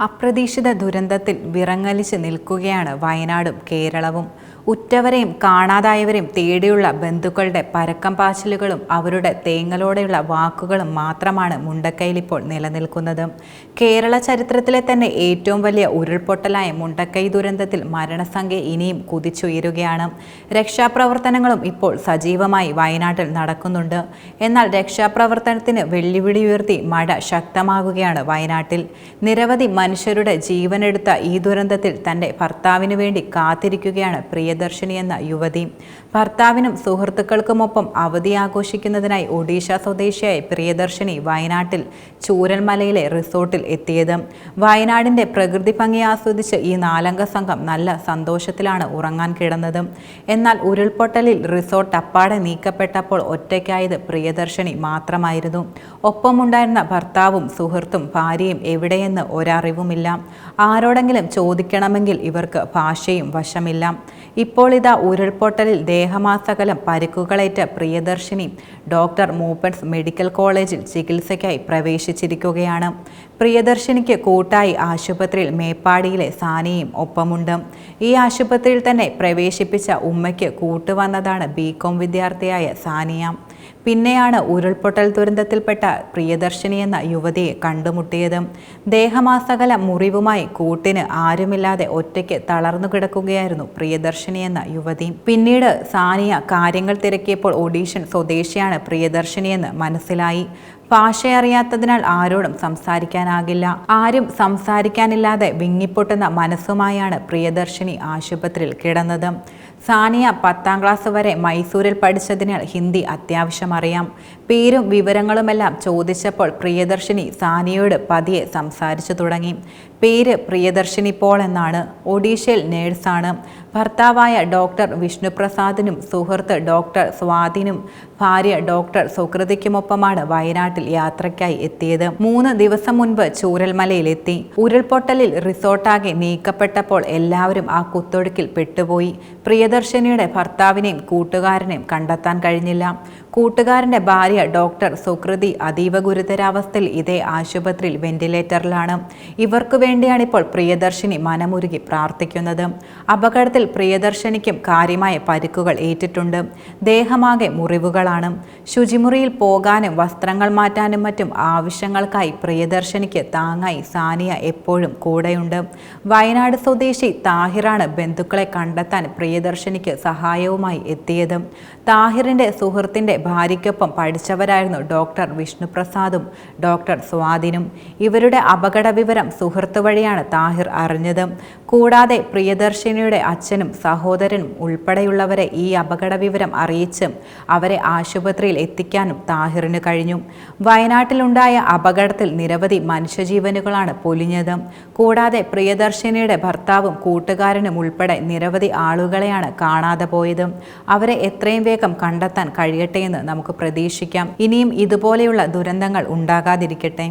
അപ്രതീക്ഷിത ദുരന്തത്തിൽ വിറങ്ങലിച്ച് നിൽക്കുകയാണ് വയനാടും കേരളവും. ഉറ്റവരെയും കാണാതായവരെയും തേടിയുള്ള ബന്ധുക്കളുടെ പരക്കം പാച്ചിലുകളും അവരുടെ തേങ്ങലോടെയുള്ള വാക്കുകളും മാത്രമാണ് മുണ്ടക്കയിൽ ഇപ്പോൾ നിലനിൽക്കുന്നത്. കേരള ചരിത്രത്തിലെ തന്നെ ഏറ്റവും വലിയ ഉരുൾപൊട്ടലായ മുണ്ടക്കൈ ദുരന്തത്തിൽ മരണസംഖ്യ ഇനിയും കുതിച്ചുയരുകയാണ്. രക്ഷാപ്രവർത്തനങ്ങളും ഇപ്പോൾ സജീവമായി വയനാട്ടിൽ നടക്കുന്നുണ്ട്. എന്നാൽ രക്ഷാപ്രവർത്തനത്തിന് വെല്ലുവിളി ഉയർത്തി മഴ ശക്തമാകുകയാണ് വയനാട്ടിൽ. നിരവധി മനുഷ്യരുടെ ജീവനെടുത്ത ഈ ദുരന്തത്തിൽ തന്റെ ഭർത്താവിനു വേണ്ടി കാത്തിരിക്കുകയാണ് പ്രിയദർശിനി എന്ന യുവതി. ഭർത്താവിനും സുഹൃത്തുക്കൾക്കുമൊപ്പം അവധി ആഘോഷിക്കുന്നതിനായി ഒഡീഷ സ്വദേശിയായ പ്രിയദർശിനി വയനാട്ടിൽ ചൂരൽമലയിലെ റിസോർട്ടിൽ എത്തിയത്. വയനാടിന്റെ പ്രകൃതി ഭംഗി ആസ്വദിച്ച് ഈ നാലംഗ സംഘം നല്ല സന്തോഷത്തിലാണ് ഉറങ്ങാൻ കിടന്നത്. എന്നാൽ ഉരുൾപൊട്ടലിൽ റിസോർട്ട് അപ്പാടെ നീക്കപ്പെട്ടപ്പോൾ ഒറ്റയ്ക്കായത് പ്രിയദർശിനി മാത്രമായിരുന്നു. ഒപ്പമുണ്ടായിരുന്ന ഭർത്താവും സുഹൃത്തും ഭാര്യയും എവിടെയെന്ന് ഒരറിവുമില്ല. ആരോടെങ്കിലും ചോദിക്കണമെങ്കിൽ ഇവർക്ക് ഭാഷയും വശമില്ല. ഇപ്പോൾ ഇതാ ഉരുൾപൊട്ടലിൽ ദേഹമാസകലം പരിക്കുകളേറ്റ പ്രിയദർശിനി ഡോക്ടർ മൂപ്പൻസ് മെഡിക്കൽ കോളേജിൽ ചികിത്സയ്ക്കായി പ്രവേശിച്ചിരിക്കുകയാണ്. പ്രിയദർശിനിക്ക് കൂട്ടായി ആശുപത്രിയിൽ മേപ്പാടിയിലെ സാനിയും ഒപ്പമുണ്ട്. ഈ ആശുപത്രിയിൽ തന്നെ പ്രവേശിപ്പിച്ച ഉമ്മയ്ക്ക് കൂട്ടുവന്നതാണ് ബികോം വിദ്യാർത്ഥിയായ സാനിയ. പിന്നെയാണ് ഉരുൾപൊട്ടൽ ദുരന്തത്തിൽപ്പെട്ട പ്രിയദർശിനി എന്ന യുവതിയെ കണ്ടുമുട്ടിയത്. ദേഹമാസകല മുറിവുമായി കൂട്ടിന് ആരുമില്ലാതെ ഒറ്റയ്ക്ക് തളർന്നു കിടക്കുകയായിരുന്നു പ്രിയദർശിനി എന്ന യുവതി. പിന്നീട് സാനിയ കാര്യങ്ങൾ തിരക്കിയപ്പോൾ ഒഡീഷൻ സ്വദേശിയാണ് പ്രിയദർശിനി എന്ന് മനസ്സിലായി. ഭാഷയറിയാത്തതിനാൽ ആരോടും സംസാരിക്കാനാകില്ല. ആരും സംസാരിക്കാനില്ലാതെ വിങ്ങിപ്പൊട്ടുന്ന മനസ്സുമായാണ് പ്രിയദർശിനി ആശുപത്രിയിൽ കിടന്നത്. സാനിയ പത്താം ക്ലാസ് വരെ മൈസൂരിൽ പഠിച്ചതിനാൽ ഹിന്ദി അത്യാവശ്യം അറിയാം. പേരും വിവരങ്ങളുമെല്ലാം ചോദിച്ചപ്പോൾ പ്രിയദർശിനി സാനിയോട് പതിയെ സംസാരിച്ചു തുടങ്ങി. പേര് പ്രിയദർശിനി പോൾ എന്നാണ്. ഒഡീഷയിൽ നേഴ്സാണ്. ഭർത്താവായ ഡോക്ടർ വിഷ്ണുപ്രസാദിനും സുഹൃത്ത് ഡോക്ടർ സ്വാതിനും ഭാര്യ ഡോക്ടർ സുകൃതിക്കുമൊപ്പമാണ് വയനാട്ടിൽ യാത്രയ്ക്കായി എത്തിയത്. മൂന്ന് ദിവസം മുൻപ് ചൂരൽമലയിലെത്തി. ഉരുൾപൊട്ടലിൽ റിസോർട്ടാകെ നീക്കപ്പെട്ടപ്പോൾ എല്ലാവരും ആ കുത്തൊഴുക്കിൽ പെട്ടുപോയി. പ്രിയദർശിനിയുടെ ഭർത്താവിനെയും കൂട്ടുകാരനെയും കണ്ടെത്താൻ കഴിഞ്ഞില്ല. കൂട്ടുകാരന്റെ ഭാര്യ ഡോക്ടർ സുകൃതി അതീവ ഗുരുതരാവസ്ഥയിൽ ഇതേ ആശുപത്രിയിൽ വെന്റിലേറ്ററിലാണ്. ഇവർക്ക് വേണ്ടിയാണ് ഇപ്പോൾ പ്രിയദർശിനി മനമുരുകി പ്രാർത്ഥിക്കുന്നത്. അപകടത്തിൽ പ്രിയദർശിനിക്കും കാര്യമായ പരിക്കുകൾ ഏറ്റിട്ടുണ്ട്. ദേഹമാകെ മുറിവുകളാണ്. ശുചിമുറിയിൽ പോകാനും വസ്ത്രങ്ങൾ മാറ്റാനും മറ്റും ആവശ്യങ്ങൾക്കായി പ്രിയദർശിനിക്ക് താങ്ങായി സാനിയ എപ്പോഴും കൂടെയുണ്ട്. വയനാട് സ്വദേശി താഹിറാണ് ബന്ധുക്കളെ കണ്ടെത്താൻ പ്രിയദർശിനിക്ക് സഹായവുമായി എത്തിയത്. താഹിറിന്റെ സുഹൃത്തിന്റെ ഭാര്യയ്ക്കൊപ്പം പഠിച്ചവരായിരുന്നു ഡോക്ടർ വിഷ്ണുപ്രസാദും ഡോക്ടർ സ്വാതിനും. ഇവരുടെ അപകട വിവരം സുഹൃത്ത് വഴിയാണ് താഹിർ അറിഞ്ഞത്. കൂടാതെ പ്രിയദർശിനിയുടെ അച്ഛനും സഹോദരനും ഉൾപ്പെടെയുള്ളവരെ ഈ അപകട വിവരം അറിയിച്ച് അവരെ ആശുപത്രിയിൽ എത്തിക്കാനും താഹിറിന് കഴിഞ്ഞു. വയനാട്ടിലുണ്ടായ അപകടത്തിൽ നിരവധി മനുഷ്യജീവനുകളാണ് പൊലിഞ്ഞത്. കൂടാതെ പ്രിയദർശിനിയുടെ ഭർത്താവും കൂട്ടുകാരനും ഉൾപ്പെടെ നിരവധി ആളുകളെയാണ് കാണാതെ പോയത്. അവരെ എത്രയും വേഗം കണ്ടെത്താൻ കഴിയട്ടെ എന്ന് നമുക്ക് പ്രതീക്ഷിക്കാം. ഇനിയും ഇതുപോലെയുള്ള ദുരന്തങ്ങൾ ഉണ്ടാകാതിരിക്കട്ടെ.